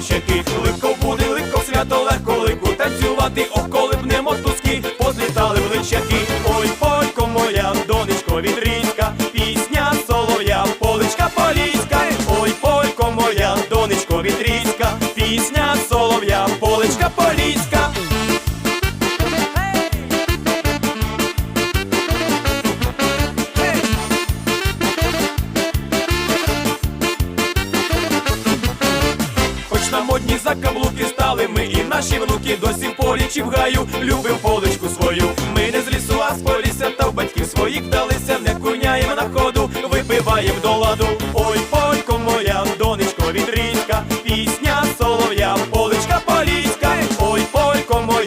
яких липко буде, липко свято легко липку танцювати, околи б не мотузки, позлітали величаки. Ой, ой, моя, донечко вітрінська, пісня солоя, поличка поліська, ой, ой, моя, донечко вітрінська, пісня солов'я, поличка поліська. Хоч на модні закаблуки стали ми і наші внуки досі в полі чи в гаю. Любим поличку свою. Ми не з лісу, а з полісся та в батьків своїх далися, не куняємо на ходу, випиваємо до